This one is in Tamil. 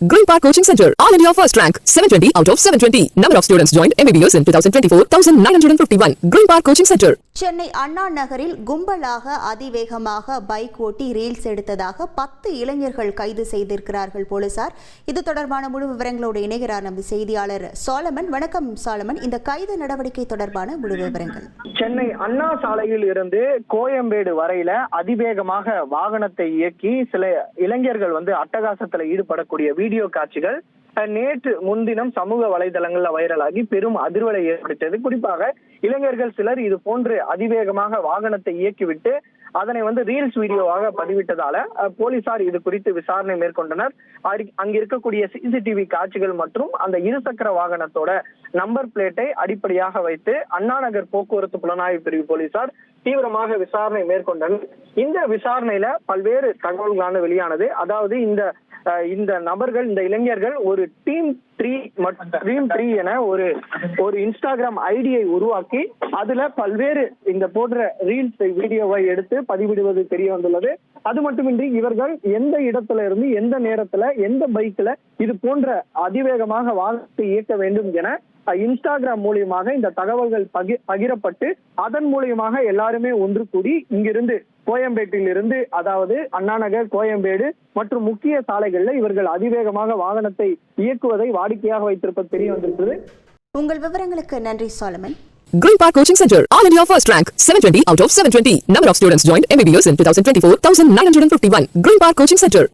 Green Park Coaching Center, All India First Rank, 720 out of 720. Number of students joined MBBS in 2024, 1951. Green Park Coaching Center. Chennai அண்ணா நகரில் கும்பலாக அதிவேகமாக பைக் ஓட்டி ரீல்ஸ் எடுத்ததாக பத்து இளைஞர்கள் கைது செய்திருக்கிறார்கள் போலீசார் இது தொடர்பான முழு விவரங்களோடு இணைகிறார் நமது செய்தியாளர் சாலமன் வணக்கம் சாலமன் இந்த கைது நடவடிக்கை தொடர்பான முழு விவரங்கள் சென்னை அண்ணா சாலையில் இருந்து கோயம்பேடு வரையில அதிவேகமாக வாகனத்தை இயக்கி சில இளைஞர்கள் வந்து அட்டகாசத்துல ஈடுபடக்கூடிய வீடியோ காட்சிகள் நேற்று முன்தினம் சமூக வலைதளங்கள்ல வைரலாகி பெரும் அதிர்வலை ஏற்படுத்தியது. குறிப்பாக இளைஞர்கள் சிலர் இது போன்று அதிவேகமாக வாகனத்தை இயக்கிவிட்டு அதனை வந்து ரீல்ஸ் வீடியோவாக பதிவிட்டதால போலீசார் இது குறித்து விசாரணை மேற்கொண்டனர். அங்கிருக்கக்கூடிய இருக்கக்கூடிய சிசிடிவி காட்சிகள் மற்றும் அந்த இருசக்கர வாகனத்தோட நம்பர் பிளேட்டை அடிப்படையாக வைத்து அண்ணா நகர் போக்குவரத்து புலனாய்வு பிரிவு போலீசார் தீவிரமாக விசாரணை மேற்கொண்டனர். இந்த விசாரணையில பல்வேறு தகவல்களான வெளியானது. அதாவது இந்த இந்த நபர்கள் இந்த இளைஞர்கள் ஒரு டீம் த்ரீ மற்றும் த்ரீ என ஒரு ஒரு இன்ஸ்டாகிராம் ஐடியை உருவாக்கி அதுல பல்வேறு இந்த போன்ற ரீல்ஸ் வீடியோவை எடுத்து பதிவிடுவது தெரிய வந்துள்ளது. அது மட்டுமின்றி இவர்கள் எந்த இடத்துல இருந்து எந்த நேரத்துல எந்த பைக்ல இது போன்ற அதிவேகமாக வாகனத்தை இயக்க வேண்டும் என இன்ஸ்டாகிராம் மூலியமாக இந்த தகவல்கள் பகி பகிரப்பட்டு அதன் மூலியமாக எல்லாருமே ஒன்று கூடி இங்கிருந்து கோயம்பேட்டில் இருந்து அதாவது அண்ணா நகர் கோயம்பேடு மற்றும் முக்கிய சாலைகள்ல இவர்கள் அதிவேகமாக வாகனத்தை இயக்குவதை வாடிக்கையாக வைத்திருப்பது தெரிய வந்திருக்கிறது உங்கள் விவரங்களுக்கு நன்றி Solomon Green Park Coaching Center, All India First Rank, 720 out of 720. Number of students joined MBBS in 2024, 1951. Green Park Coaching Center.